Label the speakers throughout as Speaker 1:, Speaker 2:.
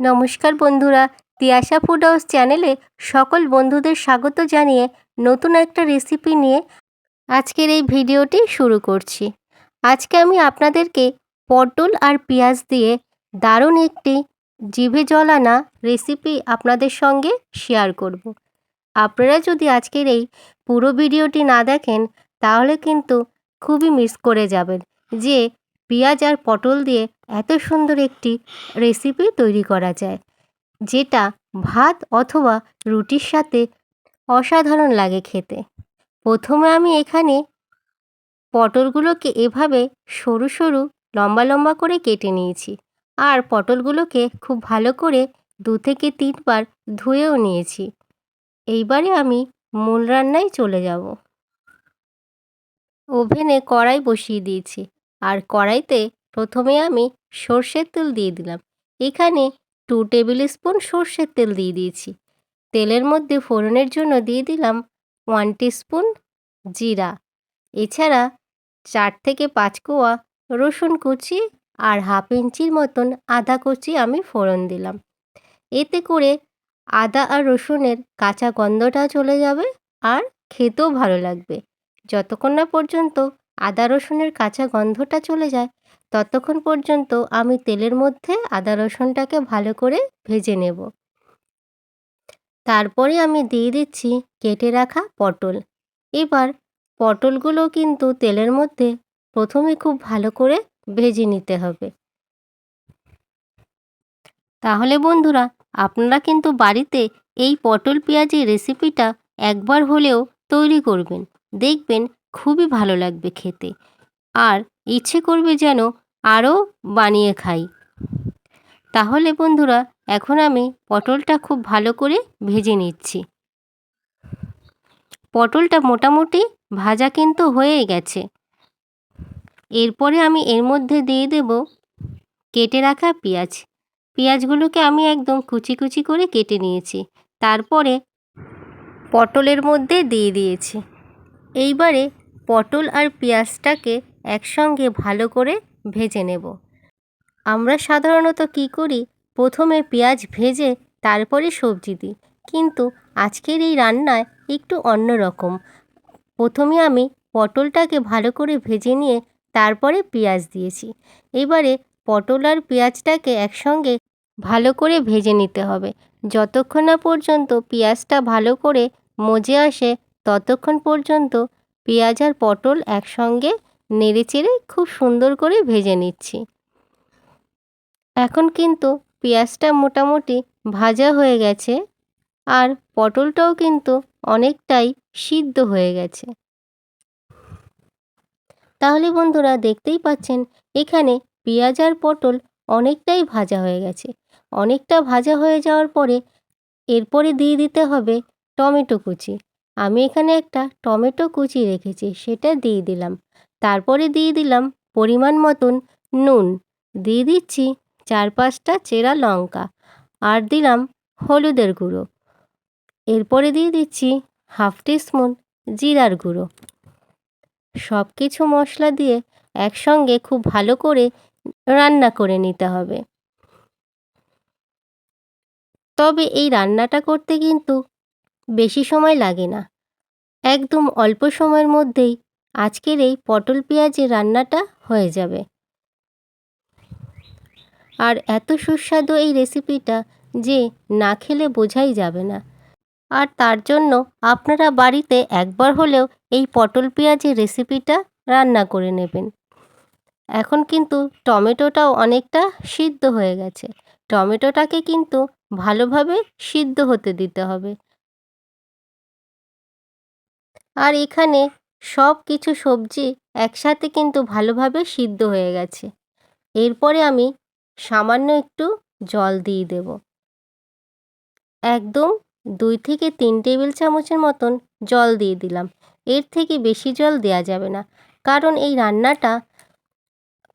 Speaker 1: নমস্কার বন্ধুরা, Tiyasha food house চ্যানেলে সকল বন্ধুদের স্বাগত জানিয়ে নতুন একটা রেসিপি নিয়ে আজকের এই ভিডিওটি শুরু করছি আজকে আমি আপনাদেরকে পটল আর পেঁয়াজ দিয়ে দারুণ একটি জিভে জল আনা রেসিপি আপনাদের সঙ্গে শেয়ার করব। আপনারা যদি আজকের এই পুরো ভিডিওটি না দেখেন, তাহলে কিন্তু খুবই মিস করে যাবেন যে পেঁয়াজ আর পটল দিয়ে এত সুন্দর একটি রেসিপি তৈরি করা যায়, যেটা ভাত অথবা রুটির সাথে অসাধারণ লাগে খেতে। প্রথমে আমি এখানে পটলগুলোকে এভাবে সরু সরু লম্বা লম্বা করে কেটে নিয়েছি আর পটলগুলোকে খুব ভালো করে দু থেকে তিনবার ধুয়েও নিয়েছি। এইবারে আমি মূল রান্নায় চলে যাব। ওভেনে কড়াই বসিয়ে দিয়েছি। আর কড়াইতে প্রথমে আমি সর্ষের তেল দিয়ে দিলাম। এখানে টু টেবিল স্পুন সর্ষের তেল দিয়ে দিয়েছি। তেলের মধ্যে ফোড়নের জন্য দিয়ে দিলাম ওয়ান স্পুন জিরা। এছাড়া চার থেকে পাঁচ কোয়া রসুন কুচি আর হাফ ইঞ্চির মতন আদা কুচি আমি ফোড়ন দিলাম। এতে করে আদা আর রসুনের কাঁচা গন্ধটা চলে যাবে আর খেতেও ভালো লাগবে। যতক্ষণ না পর্যন্ত আদা রসুনের কাঁচা গন্ধটা চলে যায়। ততক্ষণ পর্যন্ত আমি তেলের মধ্যে আদা রসুনটাকে ভালো করে ভেজে নেব। তারপরে আমি দিয়ে দিচ্ছি কেটে রাখা পটল। এবার পটলগুলো কিন্তু তেলের মধ্যে প্রথমে খুব ভালো করে ভেজে নিতে হবে। তাহলে বন্ধুরা, আপনারা কিন্তু বাড়িতে এই পটল পেঁয়াজের রেসিপিটা একবার হলেও তৈরি করবেন। দেখবেন খুবই ভালো লাগবে খেতে। আর ইচ্ছে করবে যেন আরও বানিয়ে খাই। তাহলে বন্ধুরা, এখন আমি পটলটা খুব ভালো করে ভেজে নিচ্ছি। পটলটা মোটামুটি ভাজা কিন্তু হয়েই গেছে। এরপরে আমি এর মধ্যে দিয়ে দেব কেটে রাখা পেঁয়াজ। পেঁয়াজগুলোকে আমি একদম কুচি কুচি করে কেটে নিয়েছি। তারপরে পটলের মধ্যে দিয়ে দিয়েছি। এইবারে পটল আর পেঁয়াজটাকে একসঙ্গে ভালো করে ভেজে নেব। আমরা সাধারণত কি করি, প্রথমে পেঁয়াজ ভেজে তারপরে সবজি দিই। কিন্তু আজকের এই রান্নায় একটু অন্য রকম। প্রথমে আমি পটলটাকে ভালো করে ভেজে নিয়ে তারপরে পেঁয়াজ দিয়েছি। এবারে পটল আর পেঁয়াজটাকে একসঙ্গে ভালো করে ভেজে নিতে হবে। যতক্ষণ না পর্যন্ত পেঁয়াজটা ভালো করে মজে আসে ততক্ষণ পর্যন্ত পেঁয়াজ আর পটল একসঙ্গে নেড়েচেড়ে খুব সুন্দর করে ভেজে নিচ্ছি। এখন কিন্তু পেঁয়াজটা মোটামুটি ভাজা হয়ে গেছে আর পটলটাও কিন্তু অনেকটাই সিদ্ধ হয়ে গেছে। তাহলে বন্ধুরা দেখতেই পাচ্ছেন, এখানে পেঁয়াজ আর পটল অনেকটাই ভাজা হয়ে গেছে। অনেকটা ভাজা হয়ে যাওয়ার পরে এরপরে দিয়ে দিতে হবে টমেটো কুচি। আমি এখানে একটা টমেটো কুচি রেখেছি, সেটা দিয়ে দিলাম। তারপরে দিয়ে দিলাম পরিমাণ মতন নুন। দিয়ে দিচ্ছি চার পাঁচটা চেরা লঙ্কা আর দিলাম হলুদের গুঁড়ো। এরপরে দিয়ে দিচ্ছি হাফ স্পুন জিরার গুঁড়ো। সব কিছু মশলা দিয়ে একসঙ্গে খুব ভালো করে রান্না করে নিতে হবে। তবে এই রান্নাটা করতে কিন্তু বেশি সময় লাগে না। একদম অল্প সময়ের মধ্যেই আজকের এই পটল পেঁয়াজের রান্নাটা হয়ে যাবে। আর এত সুস্বাদু এই রেসিপিটা যে না খেলে বোঝাই যাবে না। আর তার জন্য আপনারা বাড়িতে একবার হলেও এই পটল পেঁয়াজের রেসিপিটা রান্না করে নেবেন। এখন কিন্তু টমেটোটাও অনেকটা সিদ্ধ হয়ে গেছে। টমেটোটাকে কিন্তু ভালোভাবে সিদ্ধ হতে দিতে হবে। আর এখানে সব কিছু সবজি একসাথে কিন্তু ভালোভাবে সিদ্ধ হয়ে গেছে। এরপরে আমি সামান্য একটু জল দিয়ে দেব। একদম দুই থেকে তিন টেবিল চামচের মতন জল দিয়ে দিলাম। এর থেকে বেশি জল দেওয়া যাবে না, কারণ এই রান্নাটা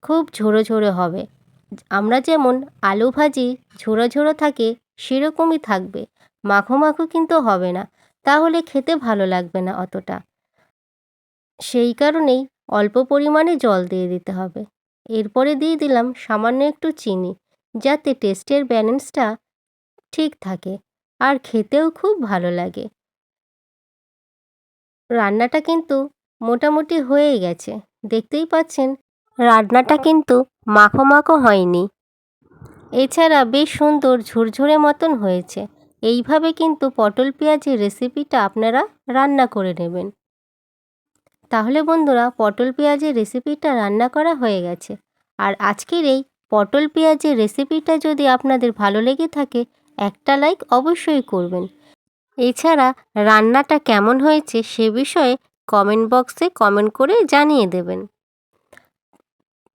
Speaker 1: খুব ঝোড়ো ঝোড়ো হবে। আমরা যেমন আলু ভাজি ঝোড়ো ঝোড়ো থাকে, সেরকমই থাকবে। মাখো মাখো কিন্তু হবে না। তাহলে খেতে ভালো লাগবে না অতটা। সেই কারণেই অল্প পরিমাণে জল দিয়ে দিতে হবে। এরপরে দিয়ে দিলাম সামান্য একটু চিনি, যাতে টেস্টের ব্যালেন্সটা ঠিক থাকে আর খেতেও খুব ভালো লাগে। রান্নাটা কিন্তু মোটামুটি হয়েই গেছে। দেখতেই পাচ্ছেন, রান্নাটা কিন্তু মাখো মাখো হয়নি। এছাড়া বেশ সুন্দর ঝুরঝুরে মতন হয়েছে। এইভাবে কিন্তু পটল পেঁয়াজের রেসিপিটা আপনারা রান্না করে নেবেন। তাহলে বন্ধুরা, পটল পেঁয়াজের রেসিপিটা রান্না করা হয়ে গেছে। আর আজকের এই পটল পেঁয়াজের রেসিপিটা যদি আপনাদের ভালো লেগে থাকে, একটা লাইক অবশ্যই করবেন। এছাড়া রান্নাটা কেমন হয়েছে সে বিষয়ে কমেন্ট বক্সে কমেন্ট করে জানিয়ে দেবেন।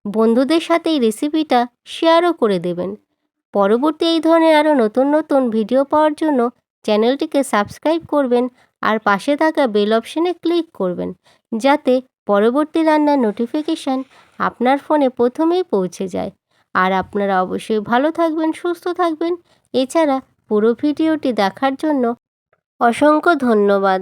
Speaker 1: বন্ধুদের সাথে এই রেসিপিটা শেয়ারও করে দেবেন। পরবর্তী এই ধরনের আরও নতুন নতুন ভিডিও পাওয়ার জন্য চ্যানেলটিকে সাবস্ক্রাইব করবেন আর পাশে থাকা বেল অপশনে ক্লিক করবেন, যাতে পরবর্তী রান্নার নোটিফিকেশান আপনার ফোনে প্রথমেই পৌঁছে যায়। আর আপনারা অবশ্যই ভালো থাকবেন, সুস্থ থাকবেন। এছাড়া পুরো ভিডিওটি দেখার জন্য অসংখ্য ধন্যবাদ।